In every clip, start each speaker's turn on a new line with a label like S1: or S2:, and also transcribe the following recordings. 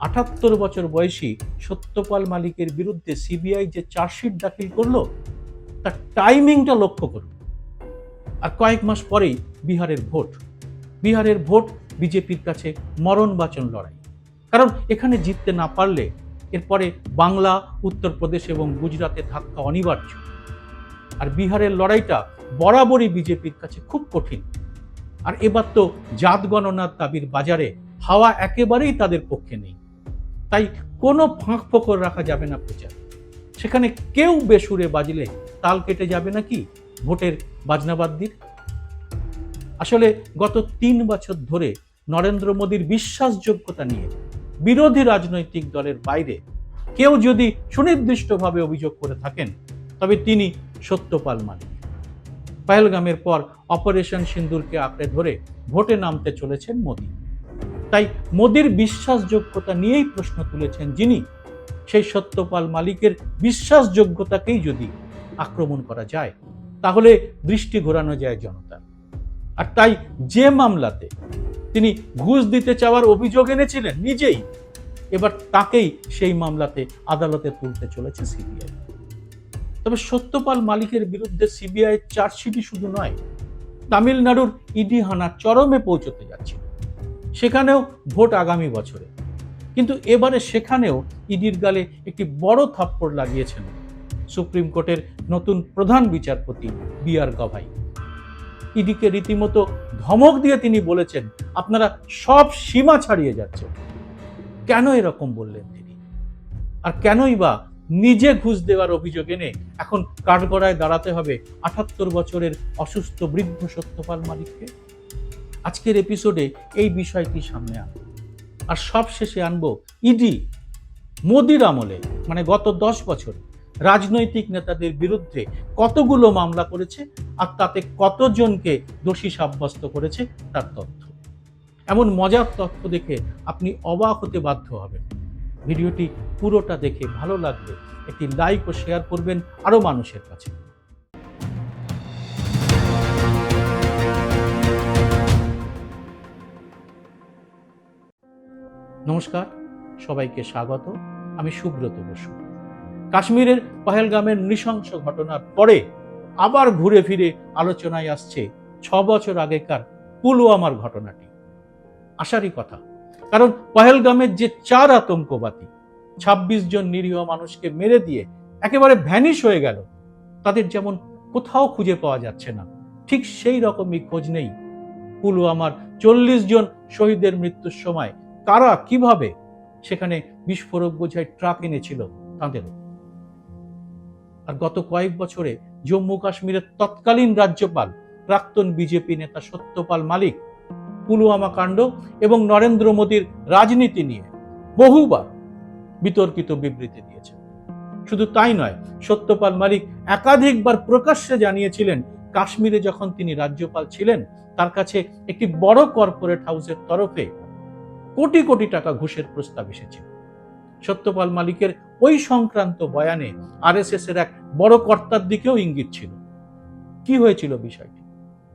S1: আটাত্তর বছর বয়সী সত্যপাল মালিকের বিরুদ্ধে সিবিআই যে চার্জশিট দাখিল করল, তার টাইমিংটা লক্ষ্য করুন। আর কয়েক মাস পরেই বিহারের ভোট। বিহারের ভোট বিজেপির কাছে মরণ বাচন লড়াই। কারণ এখানে জিততে না পারলে এরপরে বাংলা, উত্তরপ্রদেশ এবং গুজরাতে ধাক্কা অনিবার্য। আর বিহারের লড়াইটা বরাবরই বিজেপির কাছে খুব কঠিন। আর এবার তো জাত গণনার দাবির বাজারে হাওয়া একেবারেই তাদের পক্ষে নেই। তাই কোনো ফাঁক ফোকর রাখা যাবে না প্রচার। সেখানে কেউ বেসুরে বাজলে তাল কেটে যাবে নাকি ভোটের বাজনাবাদ্যির আসলে গত তিন বছর ধরে নরেন্দ্র মোদীর বিশ্বাসযোগ্যতা নিয়ে বিরোধী রাজনৈতিক দলের বাইরে কেউ যদি সুনির্দিষ্টভাবে অভিযোগ করে থাকেন, তবে তিনি সত্যপাল মালিক। পহেলগামের পর অপারেশন সিন্দুরকে আঁকড়ে ধরে ভোটে নামতে চলেছেন মোদী। তাই মোদীর বিশ্বাসযোগ্যতা নিয়েই প্রশ্ন তুলেছেন যিনি। সেই সত্যপাল মালিকের বিশ্বাসযোগ্যতাকেই যদি আক্রমণ করা যায়, তাহলে দৃষ্টি ঘোরানো যায় জনতার আর তাই যে মামলাতে তিনি ঘুষ দিতে চাওয়ার অভিযোগ এনেছিলেন নিজেই, এবার তাকেই সেই মামলাতে আদালতে তুলতে চলেছে সিবিআই। তবে সত্যপাল মালিকের বিরুদ্ধে সিবিআই চার্জশিটই শুধু নয়, তামিলনাড়ুর ইডি হানা চরমে পৌঁছতে যাচ্ছে সেখানেও ভোট আগামী বছরে। কিন্তু এবারে সেখানেও ইডির গালে একটি বড় থাপ্পড় লাগিয়েছেন সুপ্রিম কোর্টের নতুন প্রধান বিচারপতি বি আর গভাই। ইডিকে রীতিমতো ধমক দিয়ে তিনি বলেছেন, আপনারা সব সীমা ছাড়িয়ে যাচ্ছেন। কেন এরকম বললেন তিনি? আর কেনই বা নিজে ঘুষ দেওয়ার অভিযোগ এনে এখন কাঠগড়ায় দাঁড়াতে হবে আটাত্তর বছরের অসুস্থ বৃদ্ধ সত্যপাল মালিককে? আজকের এপিসোডে এই বিষয়টি সামনে আনব। আর সব শেষে আনব ইডি মোদির আমলে মানে গত দশ বছরে রাজনৈতিক নেতাদের বিরুদ্ধে কতগুলো মামলা করেছে আর তাতে কতজনকে দোষী সাব্যস্ত করেছে তার তথ্য। এমন মজার তথ্য দেখে আপনি অবাক হতে বাধ্য হবেন। ভিডিওটি পুরোটা দেখে ভালো লাগবে একটি লাইক ও শেয়ার করবেন আরও মানুষের কাছে। নমস্কার, সবাইকে স্বাগত। আমি সুব্রত বসু। কাশ্মীরের পহেলগামের নৃশংস ঘটনার পরে আবার ঘুরে ফিরে আলোচনায় আসছে ছ বছর আগেকার পুলওয়ামার ঘটনাটি। আশারই কথা, কারণ পহেলগামের যে চার আতঙ্কবাদী, ছাব্বিশ জন নিরীহ মানুষকে মেরে দিয়ে একেবারে ভ্যানিশ হয়ে গেল, তাদের যেমন কোথাও খুঁজে পাওয়া যাচ্ছে না, ঠিক সেই রকমই খোঁজ নেই। পুলওয়ামার চল্লিশ জন শহীদের মৃত্যুর সময় কারা, কীভাবে? সেখানে বিস্ফোরক বোঝাই ট্রাক এনেছিল তাঁদেরও আর গত কয়েক বছরে জম্মু কাশ্মীরের তৎকালীন রাজ্যপাল, প্রাক্তন বিজেপি নেতা সত্যপাল মালিক, পুলওয়ামা কাণ্ড এবং নরেন্দ্র মোদীর রাজনীতি নিয়ে বহুবার বিতর্কিত বিবৃতি দিয়েছেন। শুধু তাই নয়, সত্যপাল মালিক একাধিকবার প্রকাশ্যে জানিয়েছিলেন, কাশ্মীরে যখন তিনি রাজ্যপাল ছিলেন, তার কাছে একটি বড় কর্পোরেট হাউসের তরফে কোটি কোটি টাকা ঘুষের প্রস্তাব এসেছিল সত্যপাল মালিকের ওই সংক্রান্ত বয়ানে আরএসএস এর এক বড় কর্তার দিকেও ইঙ্গিত ছিল। কি হয়েছিল বিষয়টি?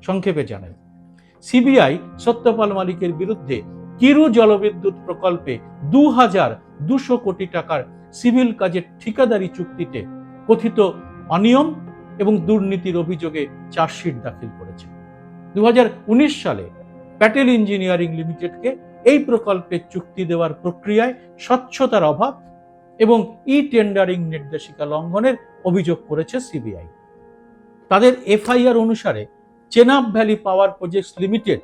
S1: সংক্ষেপে জানাই। সিবিআই সত্যপাল মালিকের বিরুদ্ধে কিরু জলবিদ্যুৎ প্রকল্পে দু হাজার দুশো কোটি টাকার সিভিল কাজের ঠিকাদারি চুক্তিতে কথিত অনিয়ম এবং দুর্নীতির অভিযোগে চার্জশিট দাখিল করেছে। দু হাজার উনিশ সালে প্যাটেল ইঞ্জিনিয়ারিং লিমিটেডকে এই প্রকল্পে চুক্তি দেওয়ার প্রক্রিয়ায় স্বচ্ছতার অভাব এবং ই টেন্ডারিং নির্দেশিকা লঙ্ঘনের অভিযোগ করেছে সিবিআই। তাদের এফআইআর অনুসারে Chenab valley power projects limited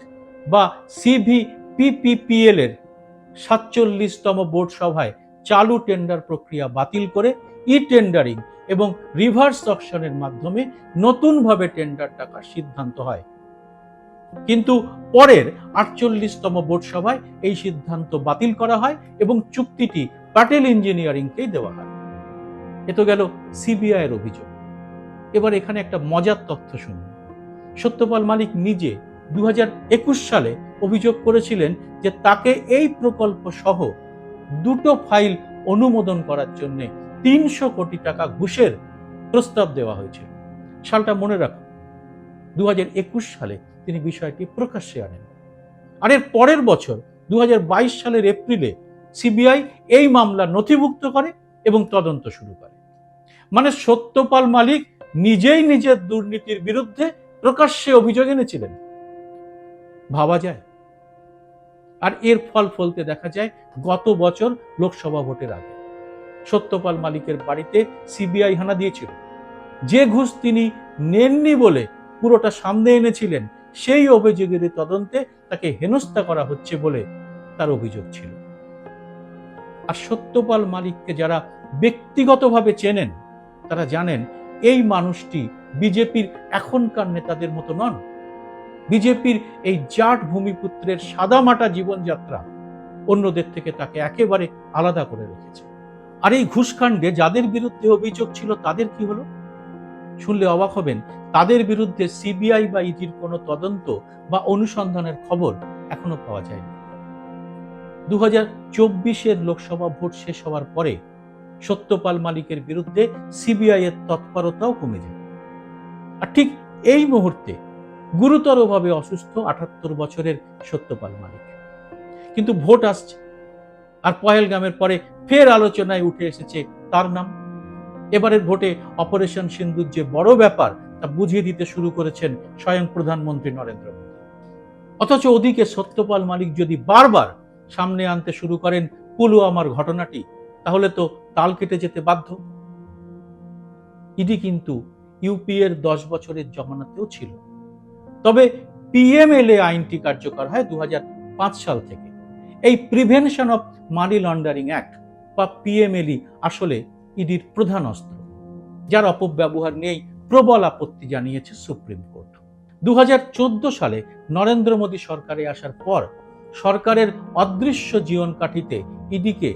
S1: বা সিভিপিপিপিএল এর সাতচল্লিশতম বোর্ড সভায় চালু টেন্ডার প্রক্রিয়া বাতিল করে ই টেন্ডারিং এবং রিভার্স অকশনের মাধ্যমে নতুনভাবে টেন্ডার টাকার সিদ্ধান্ত হয়। কিন্তু পরের আটচল্লিশতম বোর্ড সভায় এই সিদ্ধান্ত বাতিল করা হয় এবং চুক্তিটি প্যাটেল ইঞ্জিনিয়ারিংকেই দেওয়া হয়। এ তো গেল সিবিআই এর অভিযোগ। এবার এখানে একটা মজার তথ্য শুনুন। সত্যপাল মালিক নিজে দু সালে অভিযোগ করেছিলেন যে তাকে এই প্রকল্প সহ দুটো ফাইল অনুমোদন করার জন্য তিনশো কোটি টাকা ঘুষের প্রস্তাব দেওয়া হয়েছে। সালটা মনে রাখুন দু সালে তিনি বিষয়টি প্রকাশ্যে আনেন। আর এর পরের বছর দু হাজার বাইশ সালের এপ্রিলে, সিবিআই এই মামলা নথিভুক্ত করে এবং তদন্ত শুরু করে। মানে সত্যপাল মালিক নিজেই নিজের দুর্নীতির বিরুদ্ধে প্রকাশ্যে অভিযোগ এনেছিলেন। ভাবা যায়। আর এর ফল ফলতে দেখা যায়, গত বছর লোকসভা ভোটের আগে সত্যপাল মালিকের বাড়িতে সিবিআই হানা দিয়েছিল। যে ঘুষ তিনি নেননি বলে পুরোটা সামনে এনেছিলেন সেই অভিযোগের তদন্তে তাকে হেনস্থা করা হচ্ছে বলে তার অভিযোগ ছিল। আর সত্যপাল মালিককে যারা ব্যক্তিগতভাবে চেনেন, তারা জানেন এই মানুষটি বিজেপির এখনকার নেতাদের মতো নন। বিজেপির এই জাট ভূমিপুত্রের সাদামাটা জীবনযাত্রা অন্যদের থেকে তাকে একেবারে আলাদা করে রেখেছে। আর এই ঘুষকাণ্ডে যাদের বিরুদ্ধে অভিযোগ ছিল তাদের কি হলো? শুনলে অবাক হবেন, তাদের বিরুদ্ধে সিবিআই বা ইডির কোনো তদন্ত বা অনুসন্ধানের খবর এখনও পাওয়া যায়নি। দু হাজার চব্বিশের লোকসভা ভোট শেষ হওয়ার পরে সত্যপাল মালিকের বিরুদ্ধে সিবিআই এর তৎপরতাও কমে যায়। আর ঠিক এই মুহূর্তে গুরুতরভাবে অসুস্থ আটাত্তর বছরের সত্যপাল মালিক। কিন্তু ভোট আসছে। আর পহেলগামের পরে ফের আলোচনায় উঠে এসেছে তার নাম এবারের ভোটে অপারেশন সিন্ধুর যে বড় ব্যাপার, তা বুঝিয়ে দিতে শুরু করেছেন স্বয়ং প্রধানমন্ত্রী নরেন্দ্র মোদী। অথচ ওদিকে সত্যপাল মালিক যদি বারবার সামনে আনতে শুরু করেন পুলওয়ামার ঘটনাটি, তাহলে তো তাল কেটে যেতে বাধ্য। ইডি কিন্তু ইউপি এর দশ বছরের জমানাতেও ছিল। তবে পিএমএলএ আইনটি কার্যকর হয় দু হাজার পাঁচ সাল থেকে। এই prevention of money laundering act বা পিএমএলই আসলে ইডির প্রধান অস্ত্র, যার অপব্যবহার নিয়েই প্রবল আপত্তি জানিয়েছে সুপ্রিম কোর্ট। দু হাজার চোদ্দ সালে নরেন্দ্র মোদী সরকারে আসার পর সরকারের অদৃশ্য জীবন কাঠিতে ইডিকে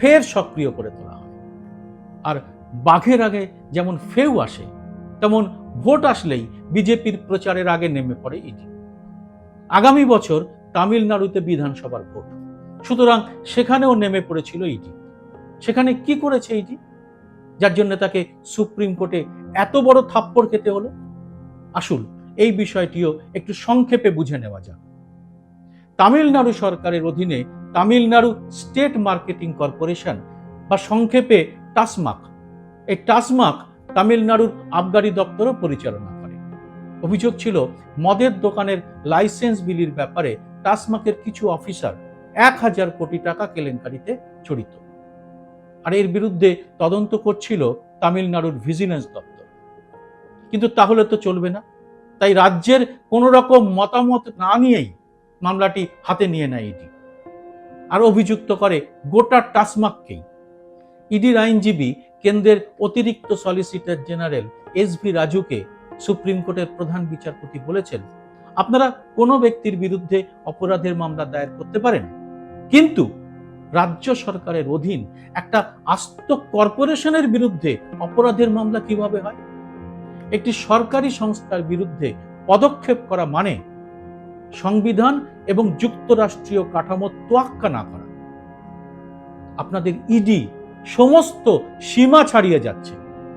S1: ফের সক্রিয় করে তোলা হয়। আর বাঘের আগে যেমন ফেউ আসে, তেমন ভোট আসলেই বিজেপির প্রচারের আগে নেমে পড়ে ইডি। আগামী বছর তামিলনাড়ুতে বিধানসভার ভোট। সুতরাং সেখানেও নেমে পড়েছিল ইডি। সেখানে কি করেছে ইডি? যার জন্য তাকে সুপ্রিম কোর্টে এত বড় থাপ্পড় খেতে হলো? আসুন, এই বিষয়টিও একটু সংক্ষেপে বুঝে নেওয়া যাক। তামিলনাড়ু সরকারের অধীনে তামিলনাড়ু স্টেট মার্কেটিং কর্পোরেশন বা সংক্ষেপে টাসমাক, এই টাসমাক তামিলনাড়ুর আবগারি দপ্তরও পরিচালনা করে। অভিযোগ ছিল, মদের দোকানের লাইসেন্স বিলির ব্যাপারে টাসমাকের কিছু অফিসার এক হাজার কোটি টাকা কেলেঙ্কারিতে জড়িত। আর এর বিরুদ্ধে তদন্ত করছিল তামিলনাড়ুর ভিজিলেন্স দপ্তর। কিন্তু তাহলে তো চলবে না। তাই রাজ্যের কোন রকম মতামত না নিয়েই মামলাটি হাতে নিয়ে নেয় ইডি। আর অভিযুক্ত করে গোটা টাসমাককেই। ইডির আইনজীবী কেন্দ্রের অতিরিক্ত সলিসিটর জেনারেল এস ভি রাজুকে সুপ্রিম কোর্টের প্রধান বিচারপতি বলেছেন, আপনারা কোনো ব্যক্তির বিরুদ্ধে অপরাধের মামলা দায়ের করতে পারেন। কিন্তু রাজ্য সরকারের অধীন একটা আস্ত কর্পোরেশনের বিরুদ্ধে অপরাধের মামলা কীভাবে হয়? একটি সরকারি সংস্থার বিরুদ্ধে পদক্ষেপ করা মানে সংবিধান এবং যুক্তরাষ্ট্রীয় কাঠামো তোয়াক্কা না করা। আপনাদের ইডি সমস্ত সীমা ছাড়িয়ে যাচ্ছে।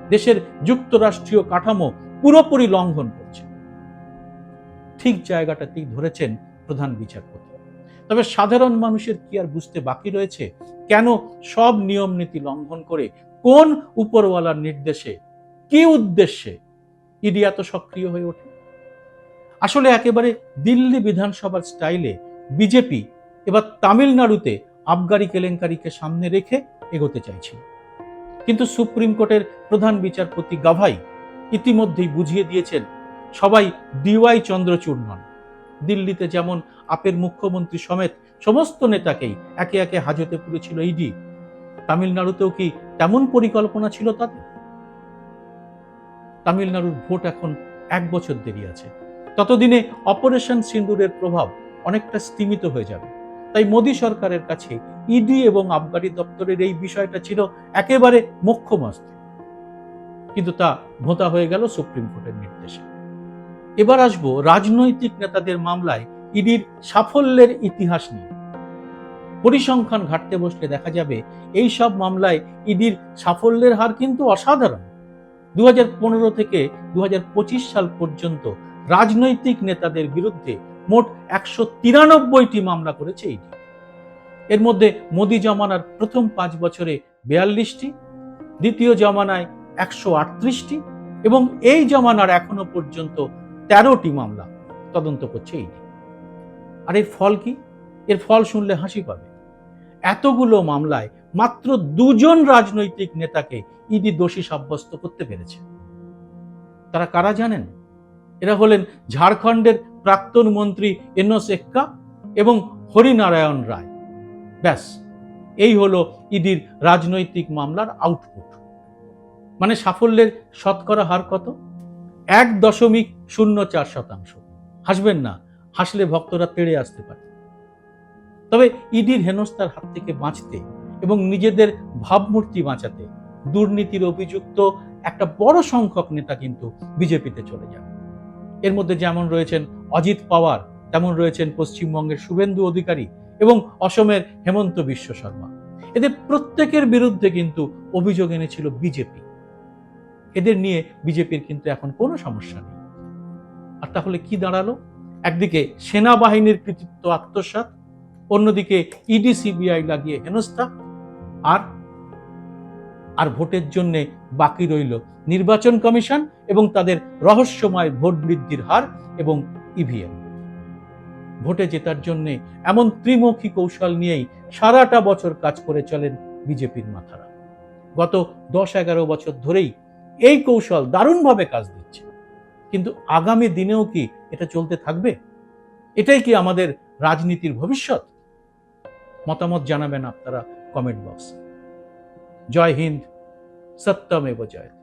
S1: দেশের যুক্তরাষ্ট্রীয় কাঠামো পুরোপুরি লঙ্ঘন করছে। ঠিক জায়গাটা জায়গাটাতেই ধরেছেন প্রধান বিচারপতি। তবে সাধারণ মানুষের কি আর বুঝতে বাকি রয়েছে? কেন সব নিয়ম নীতি লঙ্ঘন করে কোন উপরওয়ালার নির্দেশে, কি উদ্দেশ্যে ইডি এত সক্রিয় হয়ে ওঠে? আসলে একেবারে দিল্লি বিধানসভার স্টাইলে বিজেপি এবার তামিলনাড়ুতে আবগারি কেলেঙ্কারিকে সামনে রেখে এগোতে চাইছিল। কিন্তু সুপ্রিম কোর্টের প্রধান বিচারপতি গাভাই ইতিমধ্যেই বুঝিয়ে দিয়েছেন, সবাই ডিওয়াই চন্দ্রচূড় নন। দিল্লিতে যেমন আপের মুখ্যমন্ত্রী সমেত সমস্ত নেতাকেই একে একে হাজতে পুরেছিল ইডি, তামিলনাড়ুতেও কি তেমন পরিকল্পনা ছিল তাদের তামিলনাড়ুর ভোট এখন এক বছর দেরি আছে। ততদিনে অপারেশন সিন্দুরের প্রভাব অনেকটা স্তীমিত হয়ে যাবে। তাই মোদী সরকারের কাছে ইডি এবং আবগারি দপ্তরের এই বিষয়টা ছিল একেবারে মুখ্যমস্ত কিন্তু তা ভোতা হয়ে গেল সুপ্রিম কোর্টের নির্দেশে। এবার আসব রাজনৈতিক নেতাদের মামলায় ইডির সাফল্যের ইতিহাস নিয়ে। পরিসংখ্যান ঘাটতে বসলে দেখা যাবে এই সব মামলায় ইডির সাফল্যের হার কিন্তু অসাধারণ। দু হাজার পনেরো থেকে দু হাজার পঁচিশ সাল পর্যন্ত রাজনৈতিক নেতাদের বিরুদ্ধে মোট একশো তিরানব্বইটি মামলা করেছে ইডি। এর মধ্যে মোদি জমানার প্রথম পাঁচ বছরে বিয়াল্লিশটি, দ্বিতীয় জমানায় একশো আটত্রিশটি এবং এই জমানার এখনও পর্যন্ত তেরোটি মামলা তদন্ত করছে ইডি আর এর ফল কি? এর ফল শুনলে হাসি পাবে। এতগুলো মামলায় মাত্র দুজন রাজনৈতিক নেতাকে ইডি দোষী সাব্যস্ত করতে পেরেছে। তারা কারা জানেন? এরা হলেন ঝাড়খণ্ডের প্রাক্তন মন্ত্রী এনস এক্কা এবং হরিনারায়ণ রায়। ব্যাস, এই হলো ইডির রাজনৈতিক মামলার আউটপুট মানে সাফল্যের শতকরা হার কত? এক দশমিক শূন্য চার শতাংশ। হাসবেন না, হাসলে ভক্তরা তেড়ে আসতে পারে। তবে ইডির হেনস্থার হাত থেকে বাঁচতে এবং নিজেদের ভাবমূর্তি বাঁচাতে দুর্নীতির অভিযুক্ত একটা বড় সংখ্যক নেতা কিন্তু বিজেপিতে চলে যান। এর মধ্যে যেমন রয়েছেন অজিত পাওয়ার, তেমন রয়েছেন পশ্চিমবঙ্গের শুভেন্দু অধিকারী এবং অসমের হেমন্ত বিশ্ব শর্মা। এদের প্রত্যেকের বিরুদ্ধে কিন্তু অভিযোগ এনেছিল বিজেপি। এদের নিয়ে বিজেপির কিন্তু এখন কোনো সমস্যা নেই। আর তাহলে কি দাঁড়াল? একদিকে সেনাবাহিনীর কৃতিত্ব আত্মসাৎ, অন্যদিকে ইডি, সিবিআই লাগিয়ে হেনস্থা, আর আর ভোটের জন্য বাকি রইল নির্বাচন কমিশন এবং তাদের রহস্যময় ভোট বৃদ্ধির হার এবং ইভিএম। ভোটে জেতার জন্য এমন ত্রিমুখী কৌশল নিয়েই সারাটা বছর কাজ করে চলেন বিজেপির মাথারা। গত দশ এগারো বছর ধরেই এই কৌশল দারুণভাবে কাজ দিচ্ছে। কিন্তু আগামী দিনেও কি এটা চলতে থাকবে? এটাই কি আমাদের রাজনীতির ভবিষ্যৎ? মতামত জানাবেন আপনারা কমেন্ট বক্স। জয় হিন্দ, সত্যমেব জয়তে